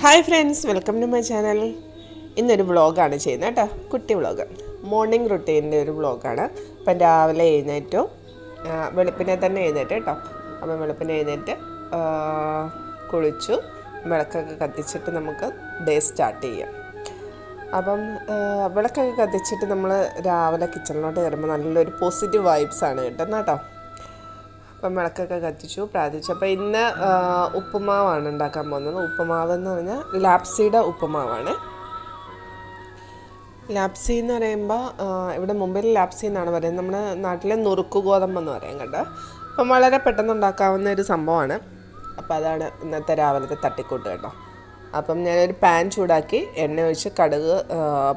Hi friends welcome to my channel ഇന്നൊരു വ്ളോഗാണ് ചെയ്യുന്നത് കേട്ടോ. കുട്ടി വ്ളോഗ് മോർണിംഗ് റുട്ടീന്റെ ഒരു വ്ളോഗാണ് അപ്പം രാവിലെ എഴുന്നേറ്റു. വെളുപ്പിനെ തന്നെ എഴുന്നേറ്റ് കേട്ടോ. അപ്പം വെളുപ്പിനെ എഴുന്നേറ്റ് കുളിച്ചു. വിളക്കൊക്കെ കത്തിച്ചിട്ട് നമുക്ക് ഡേ സ്റ്റാർട്ട് ചെയ്യാം. അപ്പം വിളക്കൊക്കെ കത്തിച്ചിട്ട് നമ്മൾ രാവിലെ കിച്ചണിലോട്ട് കയറുമ്പോൾ നല്ലൊരു പോസിറ്റീവ് വൈബ്സാണ് കിട്ടുന്നത് കേട്ടോ. അപ്പം വിളക്കൊക്കെ കത്തിച്ചു പ്രാർത്ഥിച്ചു. അപ്പോൾ ഇന്ന് ഉപ്പുമാവാണ് ഉണ്ടാക്കാൻ പോകുന്നത്. ഉപ്പുമാവ് എന്ന് പറഞ്ഞാൽ ലാപ്സിയുടെ ഉപ്പുമാവാണ്. ലാപ്സി എന്ന് പറയുമ്പോൾ ഇവിടെ മുമ്പിൽ ലാപ്സി എന്നാണ് പറയുന്നത്. നമ്മുടെ നാട്ടിലെ നുറുക്ക് ഗോതമ്പ് എന്ന് പറയും കേട്ടോ. അപ്പം വളരെ പെട്ടെന്ന് ഉണ്ടാക്കാവുന്ന ഒരു സംഭവമാണ്. അപ്പോൾ അതാണ് ഇന്നത്തെ രാവിലത്തെ തട്ടിക്കൂട്ട് കേട്ടോ. അപ്പം ഞാനൊരു പാൻ ചൂടാക്കി എണ്ണ ഒഴിച്ച് കടുക്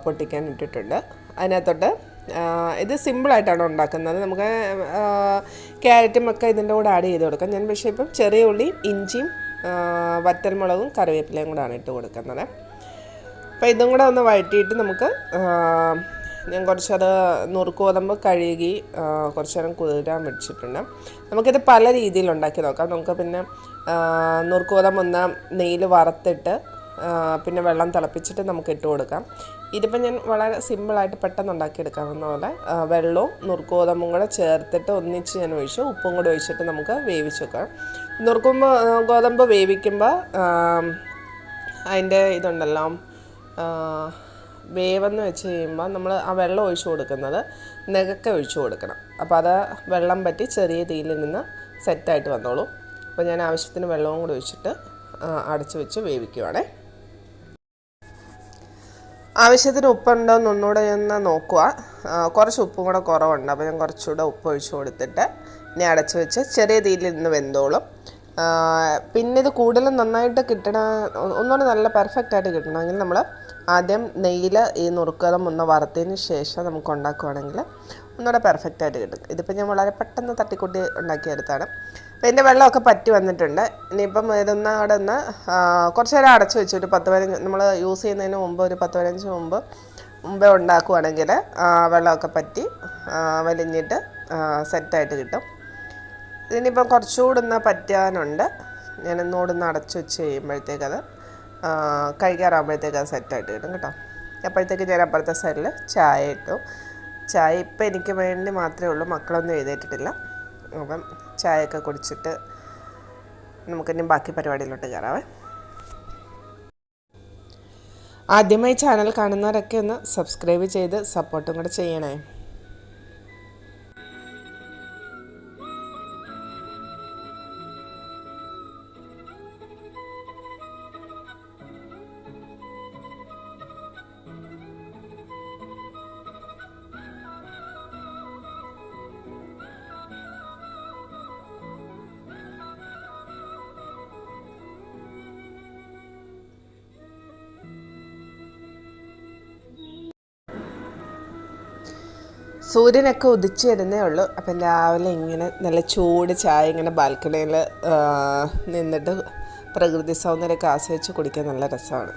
പൊട്ടിക്കാൻ ഇട്ടിട്ടുണ്ട്. അതിനകത്തോട്ട് ഇത് സിമ്പിളായിട്ടാണ് ഉണ്ടാക്കുന്നത്. നമുക്ക് ക്യാരറ്റും ഒക്കെ ഇതിന്റെ കൂടെ ആഡ് ചെയ്ത് കൊടുക്കാം. ഞാൻ പക്ഷേ ഇപ്പം ചെറിയ ഉള്ളിയും ഇഞ്ചിയും വറ്റൽമുളകും കറിവേപ്പിലയും കൂടാണ് ഇട്ട് കൊടുക്കുന്നത്. അപ്പോൾ ഇതും കൂടെ ഒന്ന് വഴറ്റിയിട്ട് നമുക്ക് ഞാൻ കുറച്ചത് നുറുക്ക് ഗോതമ്പ് കഴുകി കുറച്ച് നേരം കുതിരാൻ വെച്ചിട്ടുണ്ട്. നമുക്കിത് പല രീതിയിൽ ഉണ്ടാക്കി നോക്കാം. നമുക്ക് പിന്നെ ആ, നുറുക്ക് ഗോതമ്പ് ഒന്ന് നെയ്യിൽ വറുത്തിട്ട് പിന്നെ വെള്ളം തിളപ്പിച്ചിട്ട് നമുക്ക് ഇട്ട് കൊടുക്കാം. ഇതിപ്പോൾ ഞാൻ വളരെ സിമ്പിളായിട്ട് പെട്ടെന്ന് ഉണ്ടാക്കിയെടുക്കാവുന്ന പോലെ വെള്ളവും നുറുക്കോതമ്പും കൂടെ ചേർത്തിട്ട് ഒന്നിച്ച് ഞാൻ ഒഴിച്ചു ഉപ്പും കൂടെ ഒഴിച്ചിട്ട് നമുക്ക് വേവിച്ച് വെക്കാം. നുറുക്കുമ്പോൾ ഗോതമ്പ് വേവിക്കുമ്പോൾ അതിന്റെ ഇതുണ്ടല്ലോ വേവെന്ന് വെച്ച് കഴിയുമ്പോൾ നമ്മൾ ആ വെള്ളം ഒഴിച്ചു കൊടുക്കുന്നത് നെകക്കെ ഒഴിച്ചു കൊടുക്കണം. അപ്പോൾ അത് വെള്ളം പറ്റി ചെറിയ തീയിൽ നിന്ന് സെറ്റായിട്ട് വന്നോളൂ. അപ്പോൾ ഞാൻ ആവശ്യത്തിന് വെള്ളവും കൂടി ഒഴിച്ചിട്ട് അടച്ചു വെച്ച് വേവിക്കുവാണേ. ആവശ്യത്തിന് ഉപ്പുണ്ടോ എന്ന് ഒന്നുകൂടെ ഒന്ന് നോക്കുക കുറച്ച് ഉപ്പും കൂടെ കുറവുണ്ട്. അപ്പോൾ ഞാൻ കുറച്ചുകൂടെ ഉപ്പ് ഒഴിച്ച് കൊടുത്തിട്ട് ഇനി അടച്ചു വെച്ച് ചെറിയ തീയിൽ നിന്ന് വെന്തോളും. പിന്നെ ഇത് കൂടുതലും നന്നായിട്ട് കിട്ടണ ഒന്നുകൂടെ നല്ല പെർഫെക്റ്റ് ആയിട്ട് കിട്ടണമെങ്കിൽ നമ്മൾ ആദ്യം നെയ്യിൽ ഈ നുറുക്കതം ഒന്ന് വറുത്തതിന് ശേഷം നമുക്ക് ഉണ്ടാക്കുവാണെങ്കിൽ ഒന്നുകൂടെ പെർഫെക്റ്റ് ആയിട്ട് കിട്ടും. ഇതിപ്പോൾ ഞാൻ വളരെ പെട്ടെന്ന് തട്ടിക്കൂട്ടി ഉണ്ടാക്കിയെടുത്താണ്. അപ്പോൾ ഇതിന്റെ വെള്ളമൊക്കെ പറ്റി വന്നിട്ടുണ്ട്. ഇനിയിപ്പം ഇതൊന്ന് അവിടെ ഒന്ന് കുറച്ച് നേരം അടച്ചു വെച്ചു ഒരു പത്ത് പതിനഞ്ച് നമ്മൾ യൂസ് ചെയ്യുന്നതിന് മുമ്പ് ഒരു പത്ത് പതിനഞ്ച് മുമ്പ് മുമ്പേ ഉണ്ടാക്കുവാണെങ്കിൽ വെള്ളമൊക്കെ പറ്റി വലിഞ്ഞിട്ട് സെറ്റായിട്ട് കിട്ടും. ഇതിനിപ്പം കുറച്ചുകൂടെ ഒന്ന് പറ്റാനുണ്ട്. ഞാനൊന്നുകൂടെ ഒന്ന് അടച്ചു വെച്ച് അത് കഴിക്കാറാകുമ്പോഴത്തേക്ക് അത് സെറ്റായിട്ട് കിട്ടും കേട്ടോ. അപ്പോഴത്തേക്ക് ഞാൻ അപ്പുറത്തെ സൈഡിൽ ചായ ഇട്ടു. ചായ ഇപ്പം എനിക്ക് വേണ്ടി മാത്രമേ ഉള്ളൂ. മക്കളൊന്നും എഴുതിയിട്ടില്ല അപ്പം ചായയൊക്കെ കുടിച്ചിട്ട് നമുക്കിനി ബാക്കി പരിപാടിയിലോട്ട് കയറാവേ. ആദ്യമായി ചാനൽ കാണുന്നവരൊക്കെ ഒന്ന് സബ്സ്ക്രൈബ് ചെയ്ത് സപ്പോർട്ടും കൂടെ ചെയ്യണേ. സൂര്യനൊക്കെ ഉദിച്ചു വരുന്നേ ഉള്ളൂ. അപ്പം രാവിലെ ഇങ്ങനെ നല്ല ചൂട് ചായ ഇങ്ങനെ ബാൽക്കണിയിൽ നിന്നിട്ട് പ്രകൃതി സൗന്ദര്യമൊക്കെ ആസ്വദിച്ച് കുടിക്കാൻ നല്ല രസമാണ്.